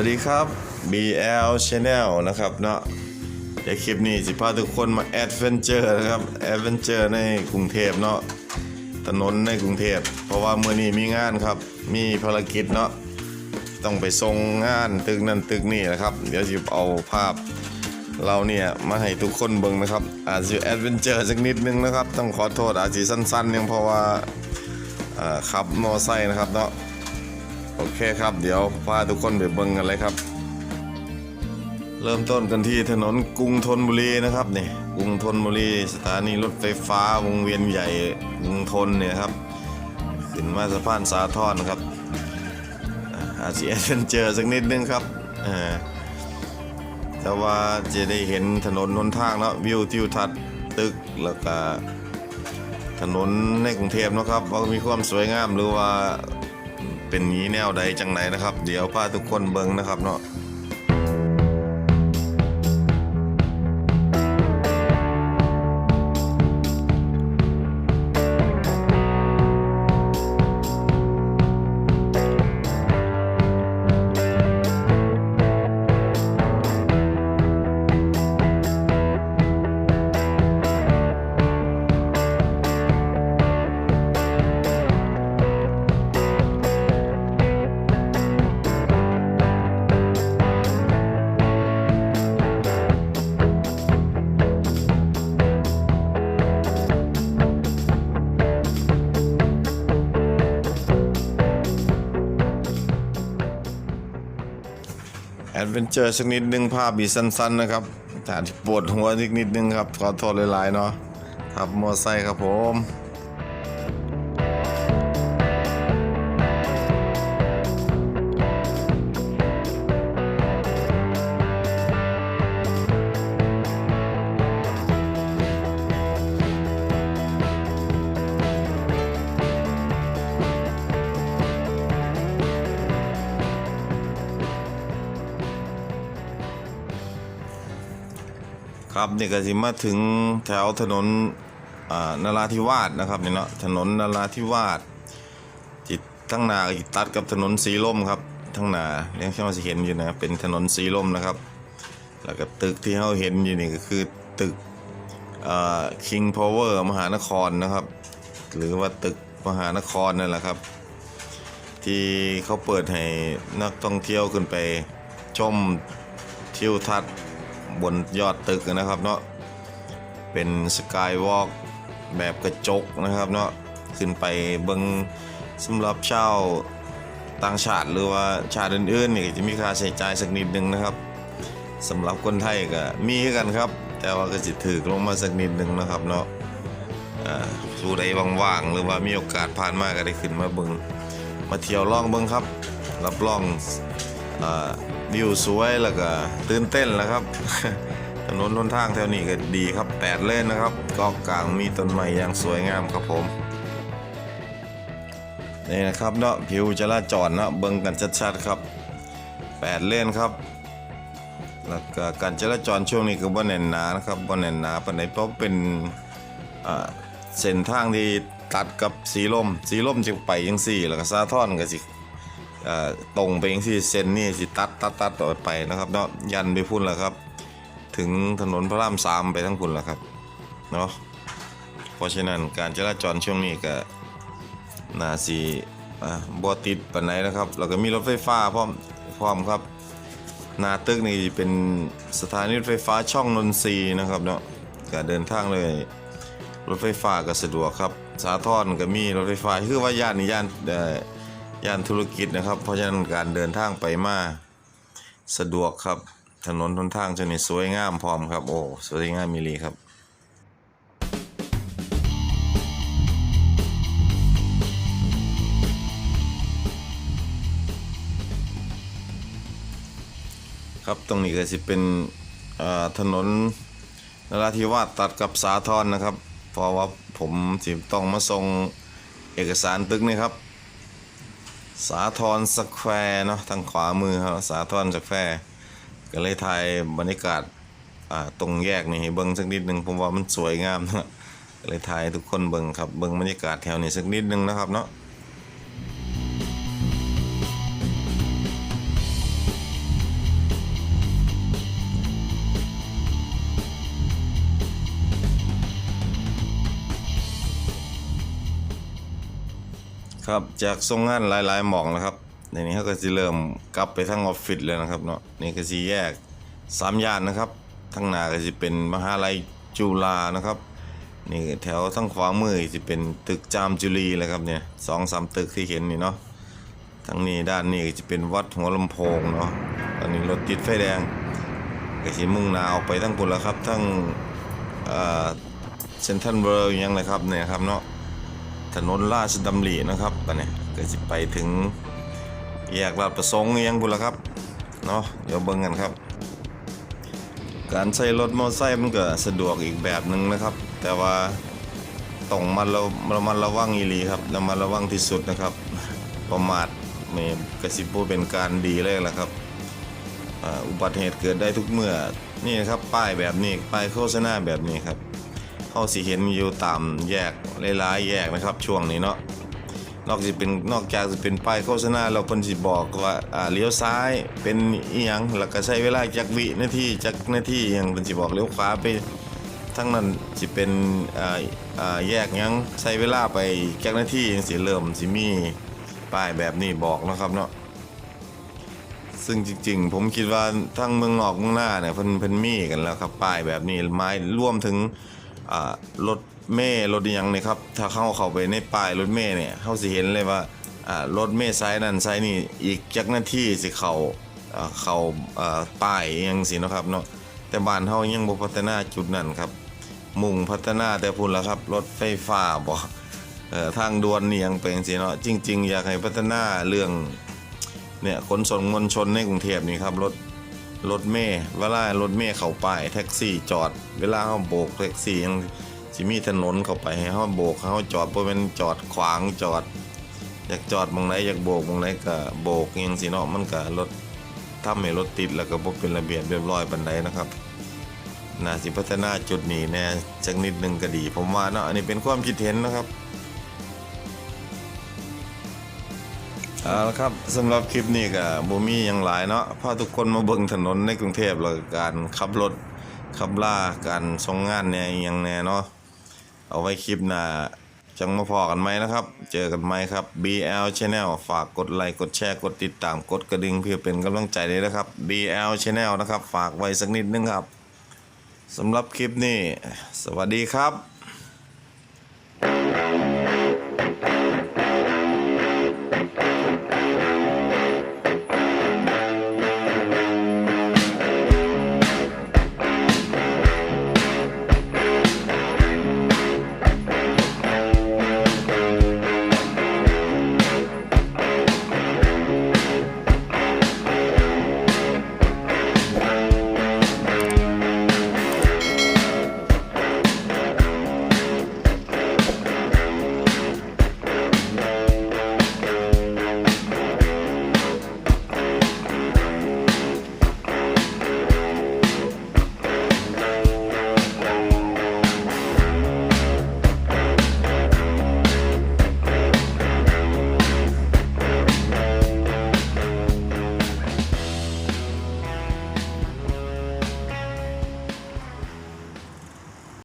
วัสดีครับ BL Channel นะครับเนาะเดี๋ยวคลิปนี้สิพาทุกคนมาแอดเวนเจอร์นะครับแอดเวนเจอร์ในกรุงเทพเนาะถนนในกรุงเทพเพราะว่าเมื่อนี้มีงานครับ มีภารกิจเนาะต้องไปส่งงานตึกนั่นตึกนี่นะครับ เดี๋ยวจะเอาภาพเราเนี่ยมาให้ทุกคนเบิ่งนะครับ อาจจะแอดเวนเจอร์สักนิดนึงนะครับ ต้องขอโทษอาจจะสั้นๆยังเพราะว่าขับมอไซค์นะครับเนาะ โอเคครับ เดี๋ยวพาทุกคนไปเบิ่งกันเลยครับ เริ่มต้นกันที่ถนนกรุงธนบุรีนะครับนี่กรุงธนบุรีสถานีรถไฟฟ้าวงเวียนใหญ่กรุงธนเนี่ยครับขึ้นมาสะพานสาทรครับอาอาซีเอเนเจอสักนิดนึงครับแต่ว่าจะได้เห็นถนนหนทางเนาะวิวทิวทัศน์ตึกแล้วก็ถนนในกรุงเทพนะครับว่ามีความสวยงามหรือว่า เป็นนี้แนวใดจังไหนนะครับ เดี๋ยวพาทุกคนเบิ่งนะครับเนาะ ดเวนเจอร์สักนิดนึงภาพบีสั้นๆนะครับแต่ปวดหัวนิดนิดนึงครับขอโทษหลายๆเนาะขับมอไซค์ครับผม ครับนี่ก็สิมาถึงแถวถนนอ่านราธิวาสนะครับนี่เนาะถนนนราธิวาสจิตทั้งหนาจิตัดกับถนนสีลมครับทั้งหนาเรียกใช่ว่าสิเห็นอยู่นะเป็นถนนสีลมนะครับ แล้วก็ตึกที่เราเห็นอยู่นี่ก็คือตึกอ่า King Power มหานครนะครับ หรือว่าตึกมหานครนั่นแหละครับ ที่เขาเปิดให้นักท่องเที่ยวขึ้นไปชมทิวทัศน์ บนยอดตึกนะครับเนาะเป็นสกายวอล์กแบบกระจกนะครับเนาะขึ้นไปเบิงสำหรับเช่าต่างชาติหรือว่าชาติอื่นๆนี่จะมีค่าใช้จ่ายสักนิดนึงนะครับสำหรับคนไทยก็มีกันครับ แต่ว่าก็จะถือลงมาสักนิดนึงนะครับเนาะอ่าผู้ใดว่างๆหรือว่ามีโอกาสผ่านมาก็ได้ขึ้นมาเบิงมาเที่ยวล่องเบิงครับ รับรอง วิวสวยแล้วก็ตื่นเต้นแล้วครับ ถนนหนทางแถวนี้ก็ดีครับแปดเลนนะครับเกาะกลางมีต้นไม้อย่างสวยงามครับผมนี่นะครับเนาะผิวจราจรเนาะเบิ่งกันชัดๆครับแปดเลนครับแล้วก็การจราจรช่วงนี้ก็บ่แน่นหนานะครับบ่แน่นหนาปานใดเพราะเป็นเส้นทางที่ตัดกับสีลมสีลมจะไปยังสี่ แล้วก็สาทรก็สิ ตรงไปยังที่เส้นนี่สิตัดตัดตัดต่อไปนะครับเนาะยันไปพุ่นแล้วครับ ถึงถนนพระรามสามไปทั้งพุ่นแล้วครับเนาะเพราะฉะนั้นการจราจรช่วงนี้ก็น่าสีบ่ติดปานไหนนะครับแล้วก็มีรถไฟฟ้าพร้อมพร้อมครับนาตึกนี่เป็นสถานีรถไฟฟ้าช่องนนทรีนะครับเนาะก็เดินทางเลยรถไฟฟ้าก็สะดวกครับ สาทรก็มีรถไฟฟ้าคือว่าย่านนี้ย่านเอ่อ ย่านธุรกิจนะครับ เพราะฉะนั้นการเดินทางไปมาสะดวกครับ ถนนทนทางชนิดสวยงามพร้อมครับ โอ้สวยงามมีหลีครับครับตรงนี้ก็จะเป็นอ่าถนนนราธิวาสตัดกับสาทรนะครับ เพราะว่าผมสิต้องมาส่งเอกสารตึกนี่ครับ สาทรสแควร์เนาะทางขวามือครับสาทรสแควร์ก็เลยถ่ายบรรยากาศตรงแยกนี่ให้เบิ้งสักนิดหนึ่งผมว่ามันสวยงามนะก็เลยถ่ายทุกคนเบิ้งครับเบิ้งบรรยากาศแถวนี้สักนิดหนึงนะครับเนาะ ครับจากทรงงานหลายๆหมองนะครับในนี้เขาก็จะเริ่มกลับไปทั้งออฟฟิศเลยนะครับเนาะนี่ก็จะแยกสามย่านนะครับทั้งหน้าก็จะเป็นมหาลัยจุฬานะครับนี่แถวทั้งขวามือจะเป็นตึกจามจุลีเลยครับเนี่ยสองสามตึกที่เห็นนี่เนาะทั้งนี้ด้านนี้ก็จะเป็นวัดหัวลำโพงเนาะตอนนี้รถติดไฟแดงก็จะมุ่งหน้าออกไปทั้งปุ่นแล้วครับทั้งเอ่อเซนทันเวิร์ยังเลยครับเนี่ยครับเนาะ ถนนราชดำรินะครับตอนนี้ก็จะไปถึงแยกลาดประสงค์ยังบุละครับเนาะเดี๋ยวเบิ่งกันครับ การใช้รถมอเตอร์ไซค์มันก็สะดวกอีกแบบหนึ่งนะครับ แต่ว่าต้องมาระระมัดระวังอีหลีครับระมัดระวังที่สุดนะครับ ประมาทไม่กระสิบพูเป็นการดีเลยละครับอุบัติเหตุเกิดได้ทุกเมื่อนี่ครับป้ายแบบนี้ป้ายโฆษณาแบบนี้ครับ เขาสิเห็นอยู่ตามแยกหลายๆแยกนะครับช่วงนี้เนาะนอกจากเป็นนอกจากจะเป็นป้ายโฆษณาเราเพิ่นสิบอกว่าอ่าเลี้ยวซ้ายเป็นอีหยังแล้วก็ใช้เวลาจักวินาทีจักนาทีอหยังเพิ่นสิบอกเลี้ยวขวาไปทั้งนั้นสิเป็นอ่าอ่าแยกยังใช้เวลาไปจักนาทีจังสิเริ่มสิมีป้ายแบบนี้บอกนะครับเนาะซึ่งจริงๆ ผมคิดว่าทั้งเมืองนอกเมืองหน้าเนี่ยเพิ่นเพิ่นมีกันแล้วครับป้ายแบบนี้ไม้ร่วมถึง รถเมล์รถอิหยังนี่ครับถ้าเข้าเข้าไปในป้ายรถเมล์เนี่ยเขาสิเห็นเลยว่ารถเมล์ไซส์นั้นไซส์นี้อีกจักหน้าที่สิเขา่าเขา่าป้ายยังสิเนาะครับเนาะแต่บ้านเฮายังบ่พัฒนาจุดนั้นครับ มุ่งพัฒนาแต่พุ่นละครับรถไฟฟ้าบ่เอ่อทางด่วนนี่ยังเป็นสิเนาะจริง ๆ อยากให้พัฒนาเรื่องเนี่ยขนส่งมวลชนในกรุงเทพนี่ครับรถ รถเมล์เวลารถเมล์เข้าไปแท็กซี่จอด เวลาเขาโบกแท็กซี่ยังสิมีถนนเข้าไปให้เขาโบกเขาจอดบ่เป็นจอดขวางจอด อยากจอดบางไหนอยากโบกบางไหนก็โบกยังสิเนาะมันก็รถทำให้รถติดแล้วก็บ่เป็นระเบียบเรียบร้อยปานใดนะครับน่าสิพัฒนาจุดนี้แน่จักนิดนึงก็ดี ผมว่าเนาะอันนี้เป็นความคิดเห็นนะครับ เอาละครับสำหรับคลิปนี้ก็บ่มีหยังหลายเนาะพาทุกคนมาเบิ่งถนนในกรุงเทพแล้วการขับรถขับล่าการส่งงานเนี่ยยังแน่เนาะเอาไว้คลิปหน้าจังมาพอกันไหมนะครับ เจอกันไหมครับ BL Channel ฝากกดไลค์กดแชร์กดติดตามกดกระดิ่งเพื่อเป็นกำลังใจเลยนะครับ BL Channel นะครับ ฝากไว้สักนิดนึงครับสำหรับคลิปนี้ สวัสดีครับ